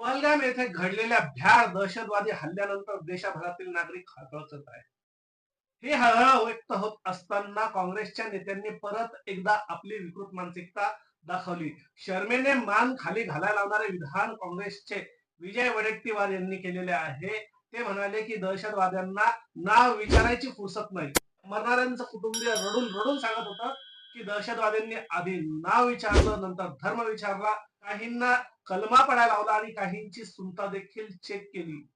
पहलगाम येथे घडलेल्या भ्याड दहशतवादी हल्ल्यानंतर देशभरातील नागरिक हळहळत आहे हे हळहळ व्यक्त होत असताना काँग्रेसच्या नेत्यांनी परत एकदा आपली विकृत मानसिकता दाखवली. शर्मेने मान खाली घालायला लावणारे विधान काँग्रेसचे विजय वडेट्टीवार यांनी केलेले आहे. ते म्हणाले की दहशतवाद्यांना नाव विचारायची फुरसत नाही. मरणाऱ्यांचं कुटुंबीय रडून रडून सांगत होतं की दहशतवाद्यांनी आधी नाव विचारलं नंतर धर्म विचारला. काहींना कलमा पडायला लावला आणि काहींची सुनता देखील चेक केली.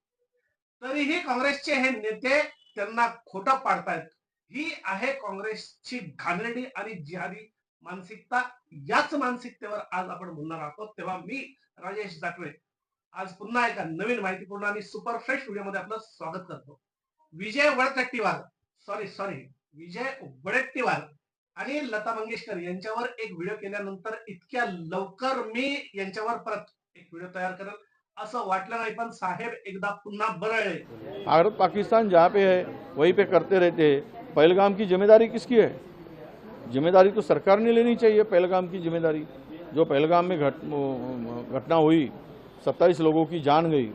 तरीही काँग्रेसचे हे नेते त्यांना खोटं पाडतायत. ही आहे काँग्रेसची घाणेरडी आणि जिहादी मानसिकता. याच मानसिकतेवर आज आपण बोलणार आहोत. तेव्हा मी राजेश जाटवे. आज पुन्हा एका नवीन माहितीपूर्ण आणि सुपर फ्रेशमध्ये आपलं स्वागत करतो. विजय वडकट्टीवार सॉरी सॉरी विजय वडेट्टीवार आणि लता मंगेशकर यांच्यावर एक व्हिडिओ केल्यानंतर इतक्या लवकर मी यांच्यावर परत एक व्हिडिओ तयार करेल असं वाटलं नाही, पण साहेब एकदा पुन्हा बरळले भारत पाकिस्तान जहाँ पे है, वहीं पे करते रहते हैं। पहलगाम की ज़िम्मेदारी किसकी है? ज़िम्मेदारी तो सरकार ने लेनी चाहिए, पहलगाम की ज़िम्मेदारी। जो पहलगाम में घट घटना हुई, सत्ताईस लोगों की जान गई।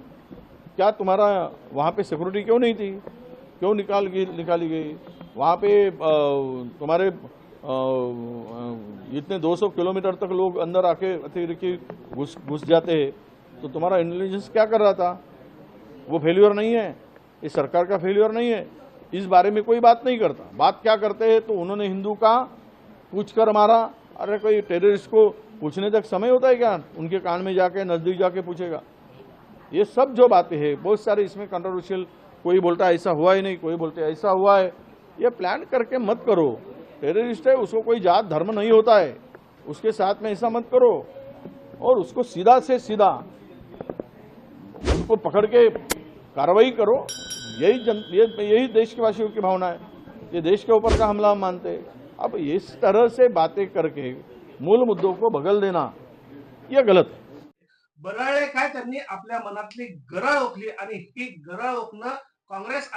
क्या तुम्हारा वहाँ पे सिक्योरिटी क्यों नहीं थी? क्यों निकाल गई निकाली गई? वहाँ पे तुम्हारे इतने 200 किलोमीटर तक लोग अंदर आके अतिरिक्ति घुस घुस जाते हैं। तो तुम्हारा इंटेलिजेंस क्या कर रहा था? वो फेल्यूर नहीं है। ये सरकार का फेल्यूर नहीं है। इस बारे में कोई बात नहीं करता। बात क्या करते हैं? तो उन्होंने हिंदू का पूछ कर मारा। अरे कोई टेररिस्ट को पूछने तक समय होता है क्या? उनके कान में जाके, नज़दीक जाके पूछेगा। ये सब जो बातें हैं, बहुत सारे इसमें कंट्रोवर्शियल कोई बोलता ऐसा हुआ ही नहीं, कोई बोलते ऐसा हुआ है। ये प्लान करके मत करो। टेररिस्ट है, उसको कोई जात धर्म नहीं होता है। उसके साथ में ऐसा मत करो। और उसको सीधा से सीधा उनको पकड़ के कार्रवाई करो। यही जन यही देश के वासियों की भावना है। ये देश के ऊपर का हमला हम मानते अब इस तरह से बातें करके मूल मुद्दों को बगल देना यह गलत है। बरळले काय त्यांनी आपल्या मनातली गरळ ओकली आणि ही गरळ ओकणं काँग्रेस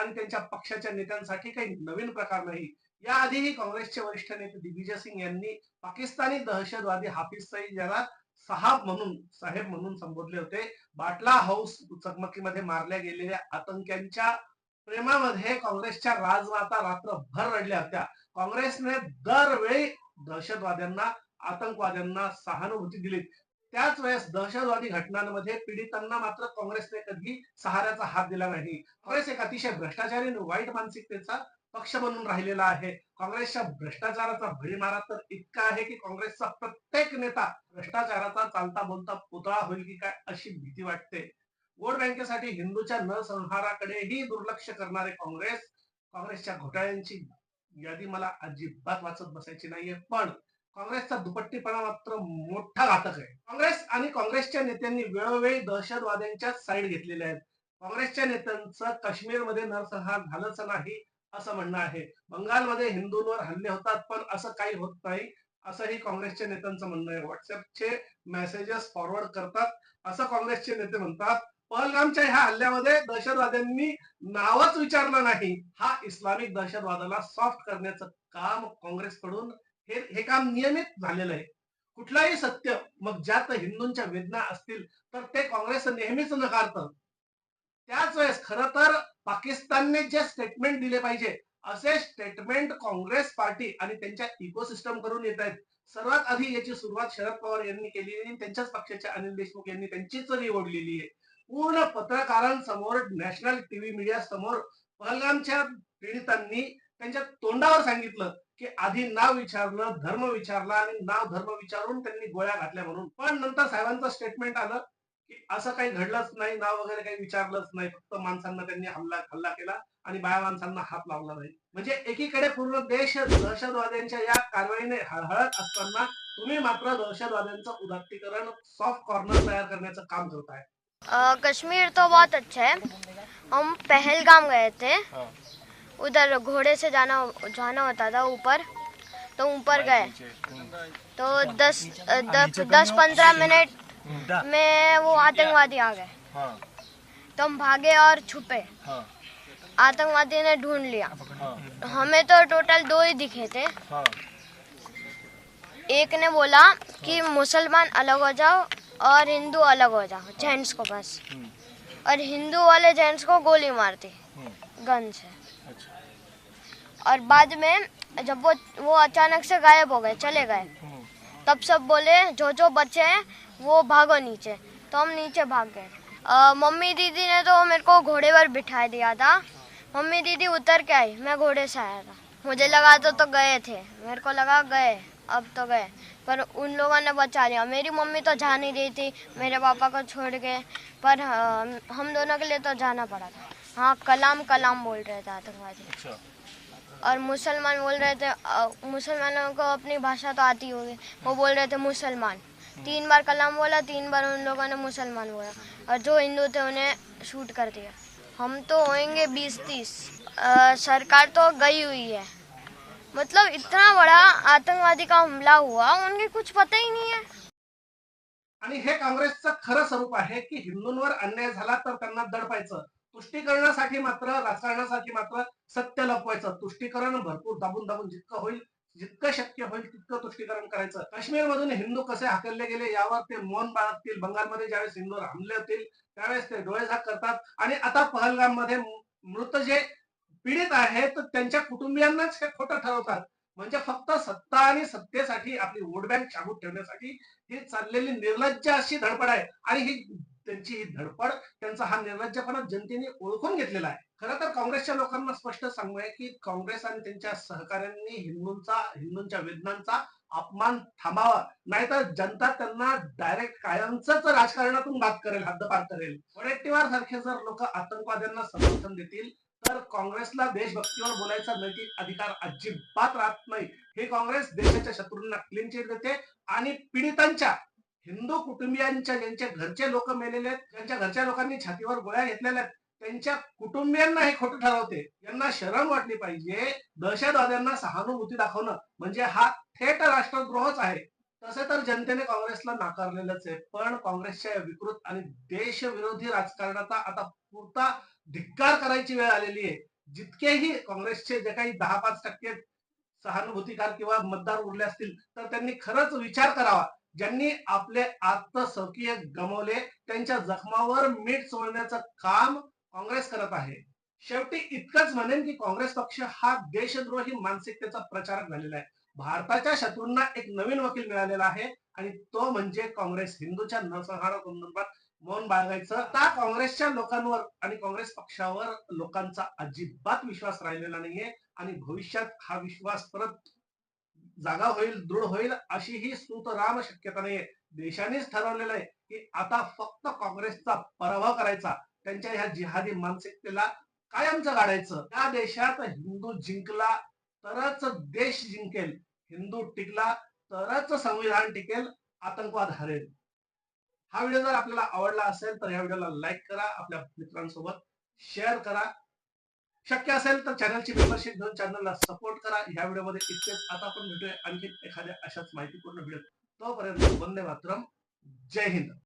नवीन प्रकार नाही. याआधीही काँग्रेसचे वरिष्ठ नेते दिग्विजय सिंग यांनी पाकिस्तानी दहशतवादी हाफिज सईद याला साहब म्हणून साहेब म्हणून संबोधले होते. बाटला हाऊस चकमकीमध्ये मारल्या गेलेल्या आतंक्यांच्या प्रेमामध्ये काँग्रेसच्या राजमाता रात्रभर रडल्या होत्या. काँग्रेसने दरवेळी दहशतवाद्यांना आतंकवाद्यांना सहानुभूती दिली त्याच वेळेस दहशतवादी घटनांमध्ये पीडितांना मात्र काँग्रेसने कधी सहाऱ्याचा हात दिला नाही. काँग्रेस एक अतिशय भ्रष्टाचारी आणि वाईट मानसिकतेचा पक्ष बनून राहिलेला आहे. काँग्रेसच्या भ्रष्टाचाराचा भडीमारा तर इतका आहे की काँग्रेसचा प्रत्येक नेता भ्रष्टाचाराचा चालता बोलता पुतळा होईल की काय अशी भीती वाटते. वोट बँकेसाठी हिंदूच्या न संहाराकडेही दुर्लक्ष करणारे काँग्रेस काँग्रेसच्या घोटाळ्यांची यादी मला अजिबात वाचत बसायची नाहीये. पण काँग्रेसचा दुपट्टीपणा मात्र मोठा घातक आहे. काँग्रेस आणि काँग्रेसच्या नेत्यांनी वेळोवेळी दहशतवाद्यांच्या साईड घेतलेल्या आहेत. काँग्रेसच्या नेत्यांचं काश्मीरमध्ये नरसंहार झालंच नाही. असं म्हणणं आहे. बंगालमध्ये हिंदूंवर हल्ले होतात पण असं काही होत नाही असंही काँग्रेसच्या नेत्यांचं म्हणणं आहे. व्हॉट्सअपचे मेसेजेस फॉरवर्ड करतात असं काँग्रेसचे नेते म्हणतात पहलगामच्या ह्या हल्ल्यामध्ये दहशतवाद्यांनी नावच विचारलं नाही. हा इस्लामिक दहशतवादाला सॉफ्ट करण्याचं काम काँग्रेसकडून हे हे काम नियमित झालेलं आहे. कुठलाही सत्य मग ज्यात हिंदूंच्या वेदना असतील तर ते काँग्रेस नेहमीच नकारतं. त्याच वेळेस खर तर पाकिस्तानने जे स्टेटमेंट दिले पाहिजे असे स्टेटमेंट काँग्रेस पार्टी आणि त्यांच्या इकोसिस्टम करून येत आहेत. सर्वात आधी याची सुरुवात शरद पवार यांनी केली आणि त्यांच्याच पक्षाचे अनिल देशमुख यांनी त्यांचीच निवडलेली आहे. पूर्ण पत्रकारांसमोर नॅशनल टीव्ही मीडिया समोर पहलगामच्या पीडितांनी त्यांच्या तोंडावर सांगितलं की आधी नाव विचारलं धर्म विचारला आणि नाव धर्म विचारून त्यांनी गोळ्या घातल्या म्हणून. पण नंतर साहेबांचं स्टेटमेंट आलं की असं काही घडलंच नाही नाव वगैरे काही विचारलंच नाही फक्त माणसांना त्यांनी हल्ला हल्ला केला आणि बाया माणसांना हात लावला नाही. म्हणजे एकीकडे पूर्ण देश दहशतवाद्यांच्या या कारवाईने हळहळत असताना तुम्ही मात्र दहशतवाद्यांचं उदात्तीकरण सॉफ्ट कॉर्नर तयार करण्याचं काम करताय कश्मीर तो बहुत अच्छा है। हम पहलगाम गए थे। उधर घोड़े से जाना जाना होता था ऊपर। तो ऊपर गए। तो दस दस दस पंद्रह मिनट में वो आतंकवादी आ गए। तो हम भागे और छुपे। आतंकवादी ने ढूंढ लिया। हमें तो टोटल दो ही दिखे थे। एक ने बोला कि मुसलमान अलग हो जाओ और हिंदू अलग हो जाओ जेंट्स को बस। और हिंदू वाले जेंट्स को गोली मारती। गन से। और बाद में जब वो वो अचानक से गायब हो गए चले गए। तब सब बोले जो जो बच्चे हैं वो भागो नीचे तो हम नीचे भाग गए। मम्मी दीदी ने तो मेरे को घोड़े पर बिठा दिया था। मम्मी दीदी उतर के आई मैं घोड़े से आया था। मुझे लगा तो तो गए थे मेरे को लगा गए अब तो गए। पर उन लोगों ने बचा लिया। मेरी मम्मी तो जा नहीं रही थी मेरे पापा को छोड़ के। पर हम दोनों के लिए तो जाना पड़ा था। हाँ कलाम कलाम बोल रहे थे आतंकवादी। और मुसलमान बोल रहे थे मुसलमानों को अपनी भाषा तो आती होगी। वो बोल रहे थे मुसलमान। तीन बार कलाम बोला तीन बार उन लोगों ने मुसलमान बोला। और जो हिंदू थे उन्हें शूट कर दिया। हम तो होएंगे बीस तीस। सरकार तो गई हुई है। मतलब इतना बड़ा आतंकवादी का हमला हुआ उनके कुछ पता ही नहीं है। आणि हे काँग्रेसचं खरं स्वरूप आहे की हिंदूंवर अन्याय झाला तर त्यांना दडपायचं. तुष्टीकरणासाठी मात्र राजकारणासाठी मात्र सत्य लपवायचं. तुष्टीकरण भरपूर दाबून दाबून जितकं होईल जितकं शक्य होईल तितकं तुष्टीकरण करायचं. काश्मीर मधून हिंदू कसे हाकलले गेले यावर ते मौन बाळगतील बंगालमध्ये ज्यावेळेस हिंदूवर हमले होतील त्यावेळेस ते डोळेझाक करतात. आणि आता पहलगाममध्ये मृत जे पीडित आहेत तर त्यांच्या कुटुंबियांनाच हे खोटं ठरवतात. म्हणजे फक्त सत्ता आणि सत्तेसाठी आपली वोट बँक शाबूत ठेवण्यासाठी ही चाललेली निर्लज्ज अशी धडपड आहे. आणि ही त्यांची ही धडपड त्यांचा हा निर्लज्जपणा जनतेने ओळखून घेतलेला आहे. खरं तर काँग्रेसच्या लोकांना स्पष्ट सांगू की काँग्रेस आणि त्यांच्या सहकाऱ्यांनी हिंदूंचा हिंदूंच्या वेदनांचा अपमान थांबावा नाहीतर जनता त्यांना डायरेक्ट कायमच राजकारणातून बाद करेल हद्दपार करेल. वडेट्टीवार सारखे जर लोक आतंकवाद्यांना समर्थन देतील तर काँग्रेसला देशभक्तीवर बोलायचा नैतिक अधिकार अजिबात राहत नाही. हे काँग्रेस देशाच्या शत्रूंना क्लीन चिट देते आणि पीडितांच्या हिंदू कुटुंबियांच्या ज्यांच्या घरचे लोक मेलेले आहेत ज्यांच्या घरच्या लोकांनी छातीवर गोळ्या घेतलेल्या आहेत त्यांच्या कुटुंबियांना हे खोटं ठरवते. यांना शरम वाटली पाहिजे. दहशतवाद्यांना सहानुभूती दाखवणं म्हणजे हा थेट राष्ट्रद्रोहच आहे. तसे तर जनतेने काँग्रेसला नाकारलेलंच आहे. पण काँग्रेसच्या विकृत आणि देशविरोधी राजकारणाचा आता पुरता धिक्कार करायची वेळ आलेली आहे. जितकेही काँग्रेसचे जे काही दहा पाच टक्के सहानुभूतीकार किंवा मतदार उरले असतील तर त्यांनी खरंच विचार करावा. ज्यांनी आपले आत्मस्वकीय गमवले त्यांच्या जखमावर मीठ चोळण्याचं काम काँग्रेस करत आहे. शेवटी इतकंच म्हणेन की काँग्रेस पक्ष हा देशद्रोही मानसिकतेचा प्रचारक झालेला आहे. भारताच्या शत्रूंना एक नवीन वकील मिळालेला आहे आणि तो म्हणजे काँग्रेस. हिंदूच्या नरसंहारा संदर्भात मौन बाळगायचं. आता काँग्रेसच्या लोकांवर आणि काँग्रेस पक्षावर लोकांचा अजिबात विश्वास राहिलेला नाहीये आणि भविष्यात हा विश्वास परत जागा होईल दृढ होईल अशी ही स्तुतराम शक्यता नाहीये देशानेच ठरवलेलं आहे की आता फक्त काँग्रेसचा पराभव करायचा. त्यांच्या ह्या जिहादी मानसिकतेला कायमचं गाडायचं त्या देशात हिंदू जिंकला तरच देश जिंकेल. हिंदू टिकला तरच संविधान टिकेल आतंकवाद हरेल. हा व्हिडिओ जर आपल्याला आवडला असेल तर या व्हिडिओला लाईक करा. आपल्या मित्रांसोबत शेअर करा. शक्य असेल तर चॅनलची मेंबरशिप घेऊन चॅनलला सपोर्ट करा. या व्हिडिओमध्ये इतकेच. आता आपण भेटूया आणखी एखाद्या अशाच माहितीपूर्ण व्हिडिओ तोपर्यंत वंदे मातरम. जय हिंद.